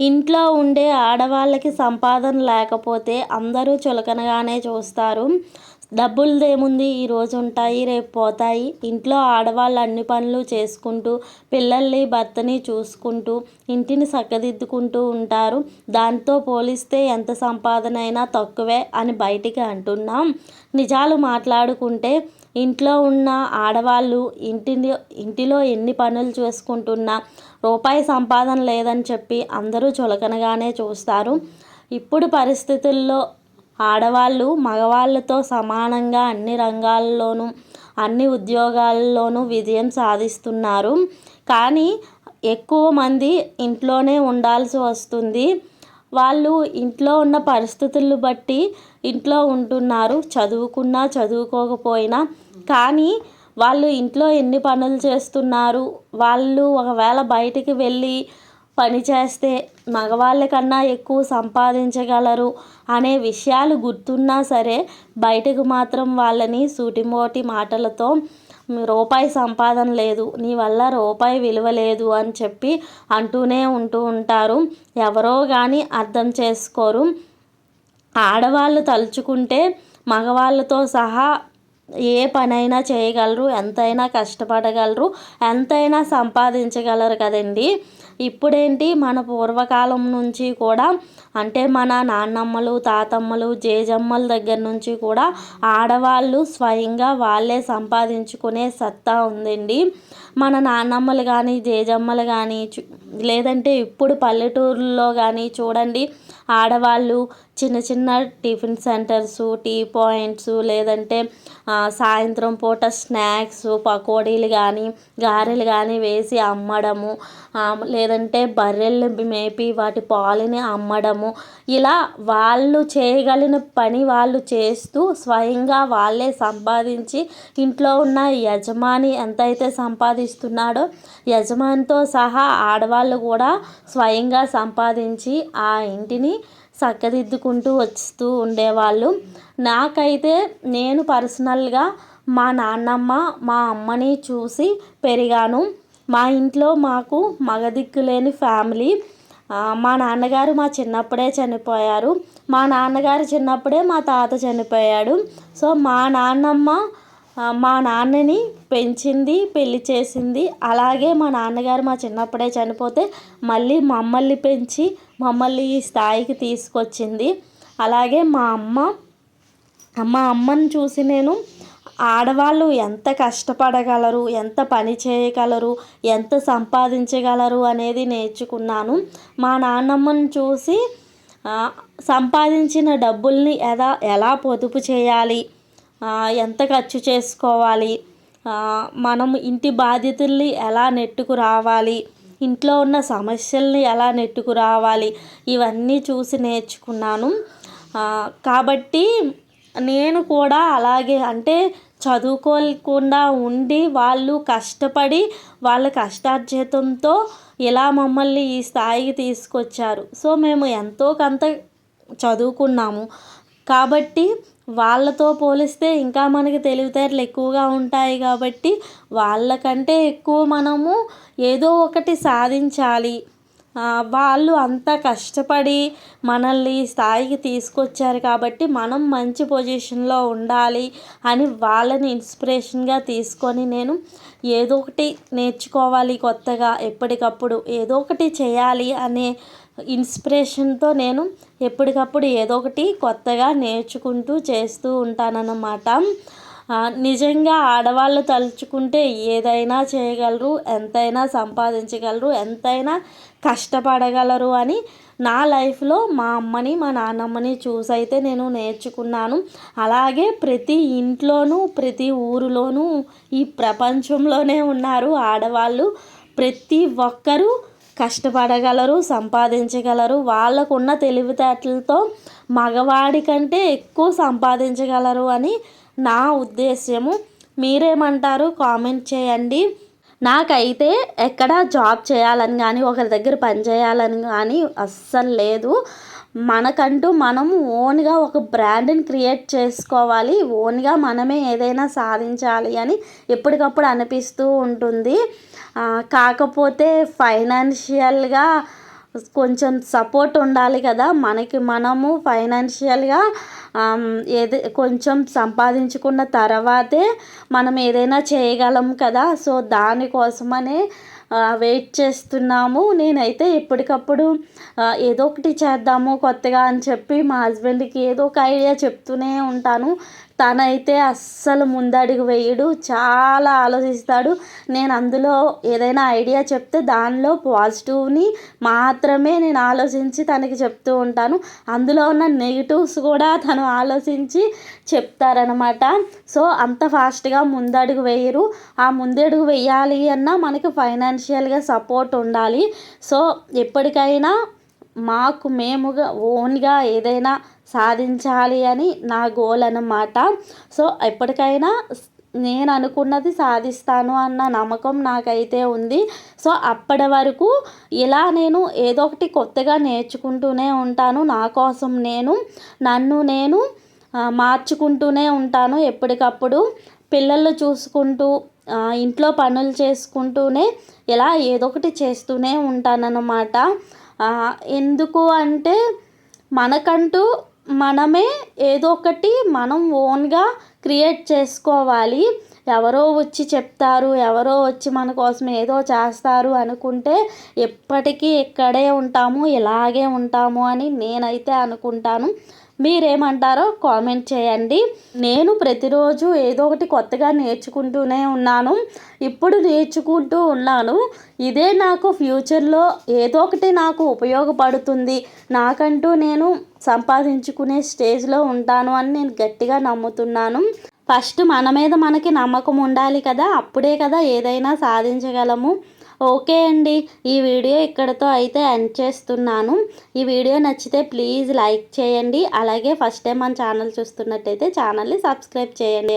ఇంట్లో ఉండే ఆడవాళ్ళకి సంపాదన లేకపోతే అందరూ చులకనగానే చూస్తారు. డబ్బులదేముంది? ఈరోజు ఉంటాయి రేపు పోతాయి. ఇంట్లో ఆడవాళ్ళు అన్ని పనులు చేసుకుంటూ పిల్లల్ని భర్తని చూసుకుంటూ ఇంటిని చక్కదిద్దుకుంటూ ఉంటారు. దాంతో పోలిస్తే ఎంత సంపాదన అయినా తక్కువే అని బయటికి అంటున్నాం. నిజాలు మాట్లాడుకుంటే ఇంట్లో ఉన్న ఆడవాళ్ళు ఇంటిని ఇంటిలో ఎన్ని పనులు చేసుకుంటున్నా రూపాయి సంపాదన లేదని చెప్పి అందరూ చులకనగానే చూస్తారు. ఇప్పుడు పరిస్థితుల్లో ఆడవాళ్ళు మగవాళ్ళతో సమానంగా అన్ని రంగాల్లోనూ అన్ని ఉద్యోగాల్లోనూ విజయం సాధిస్తున్నారు. కానీ ఎక్కువ మంది ఇంట్లోనే ఉండాల్సి వస్తుంది. వాళ్ళు ఇంట్లో ఉన్న పరిస్థితులను బట్టి ఇంట్లో ఉంటున్నారు. చదువుకున్నా చదువుకోకపోయినా. కానీ వాళ్ళు ఇంట్లో ఎన్ని పనులు చేస్తున్నారు? వాళ్ళు ఒకవేళ బయటికి వెళ్ళి పని చేస్తే మగవాళ్ళ కన్నా ఎక్కువ సంపాదించగలరు అనే విషయాలు గుర్తున్నా సరే బయటకు మాత్రం వాళ్ళని సూటిమోటి మాటలతో రూపాయి సంపాదన లేదు నీ వల్ల రూపాయి విలువ లేదు అని చెప్పి అంటూనే ఉంటూ ఉంటారు. ఎవరో కానీ అర్థం చేసుకోరు. ఆడవాళ్ళు తలుచుకుంటే మగవాళ్ళతో సహా ఏ పనైనా చేయగలరు ఎంతైనా కష్టపడగలరు ఎంతైనా సంపాదించగలరు కదండి. ఇప్పుడేంటి? మన పూర్వకాలం నుంచి కూడా అంటే మన నాన్నమ్మలు తాతమ్మలు జేజమ్మల దగ్గర నుంచి కూడా ఆడవాళ్ళు స్వయంగా వాళ్ళే సంపాదించుకునే సత్తా ఉందండి. మన నాన్నమ్మలు కానీ జేజమ్మలు కానీ లేదంటే ఇప్పుడు పల్లెటూరులో కానీ చూడండి ఆడవాళ్ళు చిన్న చిన్న టిఫిన్ సెంటర్స్ టీ పాయింట్స్ లేదంటే సాయంత్రం పూట స్నాక్స్ పకోడీలు కానీ గారెలు కానీ వేసి అమ్మడము లేదంటే బర్రెలు మేపి వాటి పాలని అమ్మడము. ఇలా వాళ్ళు చేయగలిగిన పని వాళ్ళు చేస్తూ స్వయంగా వాళ్ళే సంపాదించి ఇంట్లో ఉన్న యజమాని ఎంతైతే సంపాదిస్తున్నాడో యజమానితో సహా ఆడవాళ్ళు కూడా స్వయంగా సంపాదించి ఆ ఇంటిని చక్కదిద్దుకుంటూ వస్తూ ఉండేవాళ్ళు. నాకైతే నేను పర్సనల్గా మా నాన్నమ్మ మా అమ్మని చూసి పెరిగాను. మా ఇంట్లో మాకు మగదిక్కు లేని ఫ్యామిలీ మా నాన్నగారు మా చిన్నప్పుడే చనిపోయారు. మా నాన్నగారు చిన్నప్పుడే మా తాత చనిపోయాడు. సో మా నాన్నమ్మ మా నాన్నని పెంచింది పెళ్ళి చేసింది. అలాగే మా నాన్నగారు మా చిన్నప్పుడే చనిపోతే మళ్ళీ మమ్మల్ని పెంచి మమ్మల్ని ఈ స్థాయికి తీసుకొచ్చింది. అలాగే మా అమ్మ మా అమ్మని చూసి నేను ఆడవాళ్ళు ఎంత కష్టపడగలరు ఎంత పని చేయగలరు ఎంత సంపాదించగలరు అనేది నేర్చుకున్నాను. మా నాన్నమ్మని చూసి సంపాదించిన డబ్బుల్ని ఎలా ఎలా పొదుపు చేయాలి ఎంత ఖర్చు చేసుకోవాలి? మనం ఇంటి బాధ్యతల్ని ఎలా నెట్టుకు రావాలి? ఇంట్లో ఉన్న సమస్యల్ని ఎలా నెట్టుకు రావాలి? ఇవన్నీ చూసి నేర్చుకున్నాను. కాబట్టి నేను కూడా అలాగే అంటే చదువుకోకుండా ఉండి వాళ్ళు కష్టపడి వాళ్ళ కష్టార్జితంతో ఇలా మమ్మల్ని ఈ స్థాయికి తీసుకొచ్చారు. సో మేము ఎంతో కొంత చదువుకున్నాము. కాబట్టి వాళ్ళతో పోలిస్తే ఇంకా మనకి తెలివితేటలు ఎక్కువగా ఉంటాయి కాబట్టి వాళ్ళకంటే ఎక్కువ మనము ఏదో ఒకటి సాధించాలి. వాళ్ళు అంత కష్టపడి మనల్ని స్థాయికి తీసుకొచ్చారు కాబట్టి మనం మంచి పొజిషన్లో ఉండాలి అని వాళ్ళని ఇన్స్పిరేషన్గా తీసుకొని నేను ఏదో ఒకటి నేర్చుకోవాలి కొత్తగా ఎప్పటికప్పుడు ఏదో ఒకటి చేయాలి అనే ఇన్స్పిరేషన్తో నేను ఎప్పటికప్పుడు ఏదో ఒకటి కొత్తగా నేర్చుకుంటూ చేస్తూ ఉంటానన్నమాట. నిజంగా ఆడవాళ్ళు తలుచుకుంటే ఏదైనా చేయగలరు ఎంతైనా సంపాదించగలరు ఎంతైనా కష్టపడగలరు అని నా లైఫ్లో మా అమ్మని మా నాన్నమ్మని చూసైతే నేను నేర్చుకున్నాను. అలాగే ప్రతి ఇంట్లోనూ ప్రతి ఊరిలోనూ ఈ ప్రపంచంలోనే ఉన్నారు ఆడవాళ్ళు. ప్రతి ఒక్కరూ కష్టపడగలరు సంపాదించగలరు. వాళ్ళకున్న తెలివితేటలతో మగవాడి కంటే ఎక్కువ సంపాదించగలరు అని నా ఉద్దేశ్యము. మీరేమంటారు? కామెంట్ చేయండి. నాకైతే ఎక్కడ జాబ్ చేయాలని కానీ ఒకరి దగ్గర పని చేయాలని కానీ అస్సలు లేదు. మనకంటూ మనం ఓన్గా ఒక బ్రాండ్ని క్రియేట్ చేసుకోవాలి. ఓన్గా మనమే ఏదైనా సాధించాలి అని ఎప్పటికప్పుడు అనిపిస్తూ ఉంటుంది. కాకపోతే ఫైనాన్షియల్గా కొంచెం సపోర్ట్ ఉండాలి కదా. మనకి మనము ఫైనాన్షియల్గా ఏది కొంచెం సంపాదించుకున్న తర్వాతే మనం ఏదైనా చేయగలం కదా. సో దానికోసమనే వెయిట్ చేస్తున్నాము. నేనైతే ఎప్పటికప్పుడు ఏదో ఒకటి చేద్దాము కొత్తగా అని చెప్పి మా హస్బెండ్కి ఏదో ఒక ఐడియా చెప్తూనే ఉంటాను. తనైతే అస్సలు ముందడుగు వేయడు చాలా ఆలోచిస్తాడు. నేను అందులో ఏదైనా ఐడియా చెప్తే దానిలో పాజిటివ్ని మాత్రమే నేను ఆలోచించి తనకి చెప్తూ ఉంటాను. అందులో ఉన్న నెగిటివ్స్ కూడా తను ఆలోచించి చెప్తారనమాట సో అంత ఫాస్ట్గా ముందడుగు వేయరు. ఆ ముందడుగు వేయాలి అన్నా మనకి ఫైనాన్షియల్గా సపోర్ట్ ఉండాలి. సో ఎప్పటికైనా మాకు మేముగా ఓన్గా ఏదైనా సాధించాలి అని నా గోల్ అన్నమాట. సో ఎప్పటికైనా నేను అనుకున్నది సాధిస్తాను అన్న నమ్మకం నాకైతే ఉంది. సో అప్పటి వరకు ఇలా నేను ఏదో ఒకటి కొత్తగా నేర్చుకుంటూనే ఉంటాను. నా కోసం నేను నన్ను నేను మార్చుకుంటూనే ఉంటాను ఎప్పటికప్పుడు. పిల్లలు చూసుకుంటూ ఇంట్లో పనులు చేసుకుంటూనే ఇలా ఏదో ఒకటి చేస్తూనే ఉంటానన్నమాట. ఎందుకు అంటే మనకంటూ మనమే ఏదో ఒకటి మనం ఓన్గా క్రియేట్ చేసుకోవాలి. ఎవరో వచ్చి చెప్తారు ఎవరో వచ్చి మన కోసం ఏదో చేస్తారు అనుకుంటే ఎప్పటికీ ఇక్కడే ఉంటాము ఇలాగే ఉంటాము అని నేనైతే అనుకుంటాను. మీరేమంటారో కామెంట్ చేయండి. నేను ప్రతిరోజు ఏదో ఒకటి కొత్తగా నేర్చుకుంటూనే ఉన్నాను. ఇప్పుడు నేర్చుకుంటూ ఉన్నాను. ఇదే నాకు ఫ్యూచర్లో ఏదో ఒకటి నాకు ఉపయోగపడుతుంది. నాకంటూ నేను సంపాదించుకునే స్టేజ్లో ఉంటాను అని నేను గట్టిగా నమ్ముతున్నాను. ఫస్ట్ మన మీద మనకి నమ్మకం ఉండాలి కదా. అప్పుడే కదా ఏదైనా సాధించగలము. ఓకే అండి. ఈ వీడియో ఇక్కడతో అయితే ఎండ్ చేస్తున్నాను. ఈ వీడియో నచ్చితే ప్లీజ్ లైక్ చేయండి. అలాగే ఫస్ట్ టైం మన ఛానల్ చూస్తున్నట్టయితే ఛానల్ని సబ్స్క్రైబ్ చేయండి.